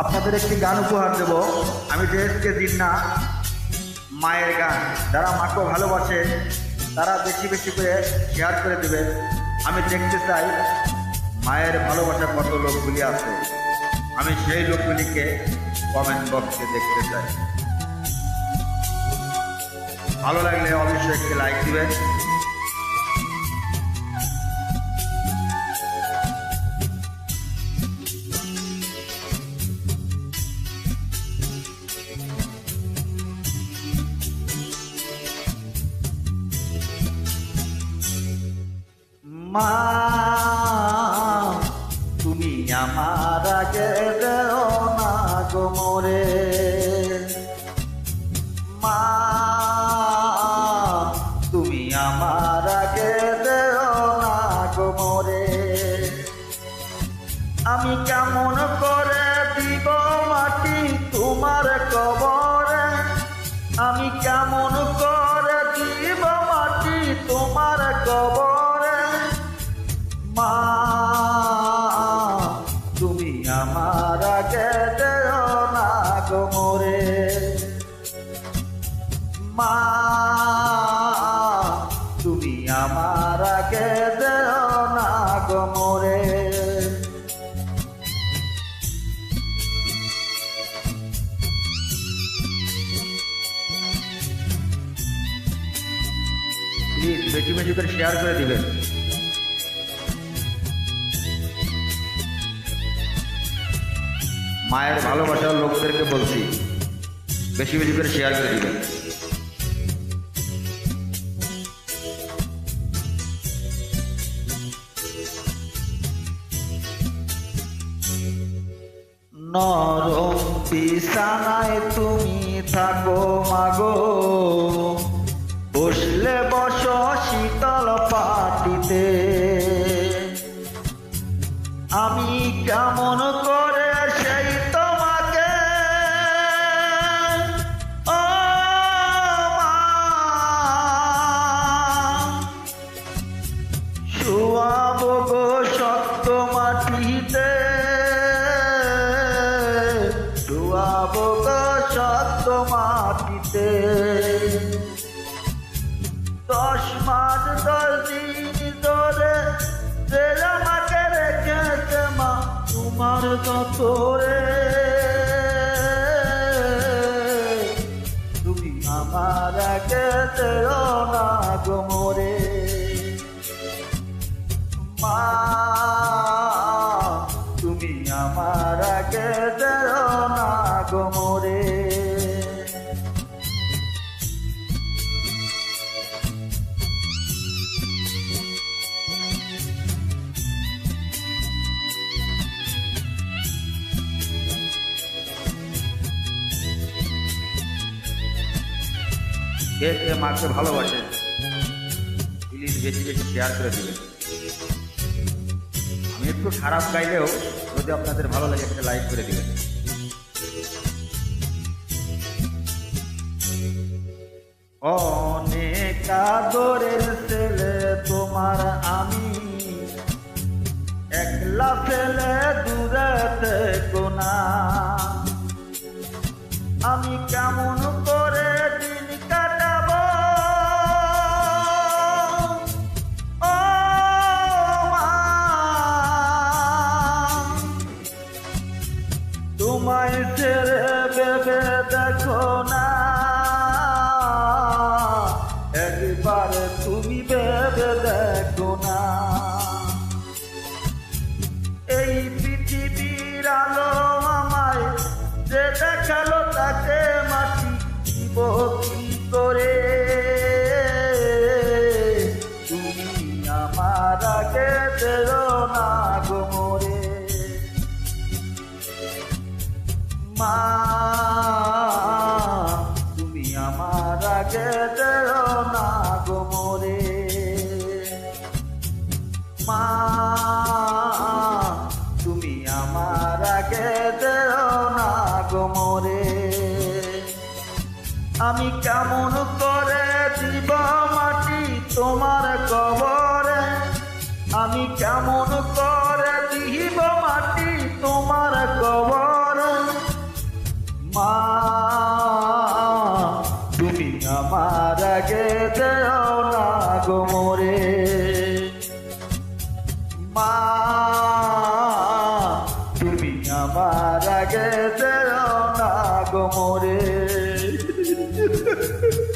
আপনাদের একটি গান উপহার দেব। আমি দেশকে দিন না মায়ের গান। যারা মাকে ভালোবাসে, তারা বেশি বেশি করে শেয়ার করে দেবেন আমি দেখতে চাই, মায়ের ভালোবাসা কত লোকগুলি আছে। আমি সেই লোকগুলিকে কমেন্ট বক্সে দেখতে চাই। ভালো লাগলে অবশ্যই একটি লাইক দিবেন। মা মা, তুমি আমার আগে দেও না বেশি বেশি করে শেয়ার করে দিবেন। মায়ের ভালোবাসার লোকদেরকে বলছি বেশি বেশি করে শেয়ার করে দিবেন। নরম বিছানায় তুমি থাকো মাগো। শুয়াবো শক্ত মাটিতে। দশ মাস দশ দিন ধরে যে আমাকে রেখেছে মা তোমার তুমি গো মোরে কে কে মাকে ভালোবাসে? প্লিজ বেশি বেশি শেয়ার করে দিবেন। আমি একটু খারাপ গাইলেও যদি আপনাদের ভালো লাগে একটা লাইক করে দিবেন। অনেক আদরের ছেলে তোমার আমি। একলা ফেলে দূরে থেকো না। আমি কেমন করে দিন কাটাবো? ও তোমায় ছেড়ে ভেবে দেখো না। দিব কি তুমি আমার আগে গো মা, তুমি আমার আগে গো মা, তুমি আমার আগে আমি কেমন করে দিব মাটি তোমার কবরে? আমি কেমন করে দিব মাটি তোমার কবরে? মা তুমি আমার আগে দেও না গোমরে মা তুমি আমার আগে দেও না গোমরে Ha ha ha!